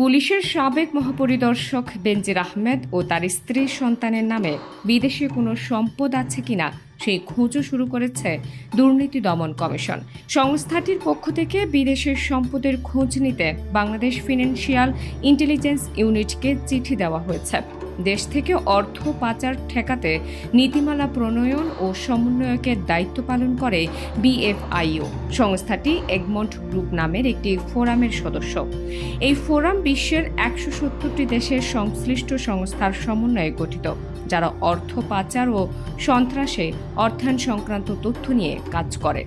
পুলিশের সাবেক মহাপরিদর্শক বেনজির আহমেদ ও তার স্ত্রী সন্তানের নামে বিদেশে কোনো সম্পদ আছে কিনা সেই খোঁজও শুরু করেছে দুর্নীতি দমন কমিশন। সংস্থাটির পক্ষ থেকে বিদেশের সম্পদের খোঁজ নিতে বাংলাদেশ ফিনান্সিয়াল ইন্টেলিজেন্স ইউনিটকে চিঠি দেওয়া হয়েছে। দেশ থেকে অর্থ পাচার ঠেকাতে নীতিমালা প্রণয়ন ও সমন্বয়কের দায়িত্ব পালন করে বিএফআইও। সংস্থাটি এগমন্ট গ্রুপ নামের একটি ফোরামের সদস্য। এই ফোরাম বিশ্বের একশো সত্তরটি দেশের সংশ্লিষ্ট সংস্থার সমন্বয়ে গঠিত, যারা অর্থ পাচার ও সন্ত্রাসে অর্থায়ন সংক্রান্ত তথ্য নিয়ে কাজ করে।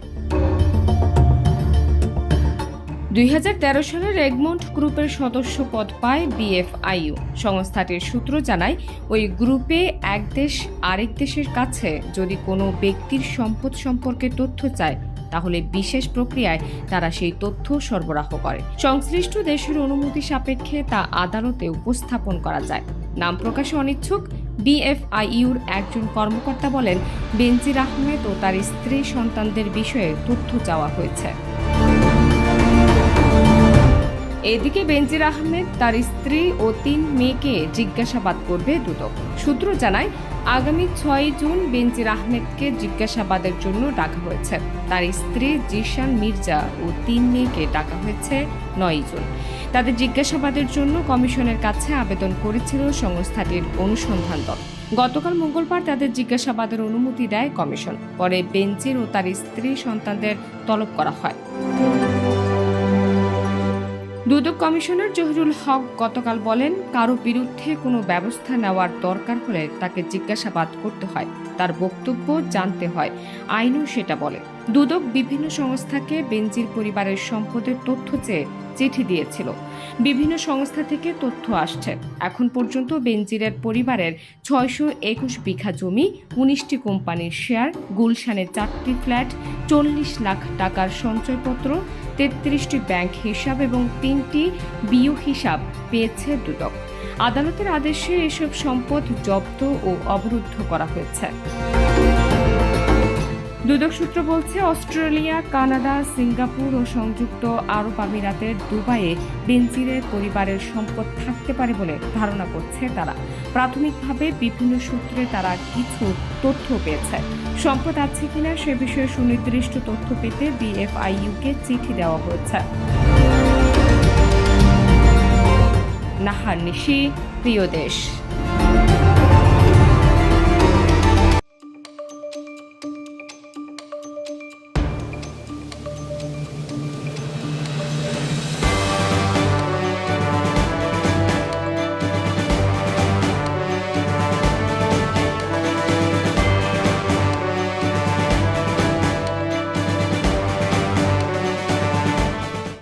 দু হাজার তেরো সালের এগমন্ট গ্রুপের সদস্য পদ পায় বিএফআইইউ। সংস্থাটির সূত্র জানায়, ওই গ্রুপে এক দেশ আরেক দেশের কাছে যদি কোনো ব্যক্তির সম্পদ সম্পর্কে তথ্য চায়, তাহলে বিশেষ প্রক্রিয়ায় তারা সেই তথ্য সরবরাহ করে। সংশ্লিষ্ট দেশের অনুমতি সাপেক্ষে তা আদালতে উপস্থাপন করা যায়। নাম প্রকাশে অনিচ্ছুক, বিএফআইইউর একজন কর্মকর্তা বলেন, বেনজির আহমেদ ও তার স্ত্রী সন্তানদের বিষয়ে তথ্য চাওয়া হয়েছে। এদিকে বেনজির আহমেদ তার স্ত্রী ও তিন মেয়েকে জিজ্ঞাসাবাদ করবে দুদক। সূত্র জানায়, আগামী ছয় জুন বেনজির আহমেদকে জিজ্ঞাসাবাদের জন্য ডাকা হয়েছে। তার স্ত্রী জিশান মির্জা ও তিন মেয়েকে ডাকা হয়েছে নয় জুন। তাদের জিজ্ঞাসাবাদের জন্য কমিশনের কাছে আবেদন করেছিল সংস্থাটির অনুসন্ধান দল। গতকাল মঙ্গলবার তাদের জিজ্ঞাসাবাদের অনুমতি দেয় কমিশন। পরে বেনজির ও তার স্ত্রী সন্তানদের তলব করা হয়। দুদক কমিশনার জহিরুল হক গতকাল বলেন, কারও বিরুদ্ধে কোনো ব্যবস্থা নেওয়ার দরকার হলে তাকে জিজ্ঞাসাবাদ করতে হয়, তার বক্তব্য জানতে হয়, আইনও সেটা বলে। দুদক বিভিন্ন সংস্থাকে বেঞ্জির পরিবারের সম্পদের তথ্য চেয়ে চিঠি দিয়েছিল। বিভিন্ন সংস্থা থেকে তথ্য আসছে। এখন পর্যন্ত বেঞ্জিরের পরিবারের ছয়শো একুশ বিঘা জমি, উনিশটি কোম্পানির শেয়ার গুলশানে চারটি ফ্ল্যাট, চল্লিশ লাখ টাকার সঞ্চয়পত্র, তেত্রিশটি ব্যাংক হিসাব এবং তিনটি বিও হিসাব পেয়েছে দুদক। আদালতের আদেশে এসব সম্পদ জব্দ ও অবরুদ্ধ করা হয়েছে। দুদক সূত্র বলছে, অস্ট্রেলিয়া, কানাডা, সিঙ্গাপুর ও সংযুক্ত আরব আমিরাতের দুবাইয়ে বেনজিরের পরিবারের সম্পদ থাকতে পারে বলে ধারণা করছে তারা। প্রাথমিকভাবে বিভিন্ন সূত্রে তারা কিছু তথ্য পেয়েছে। সম্পদ আছে কিনা সে বিষয়ে সুনির্দিষ্ট তথ্য পেতে বিএফআইইউকে চিঠি দেওয়া হয়েছে। নাহার নিশি, প্রিয় দেশ।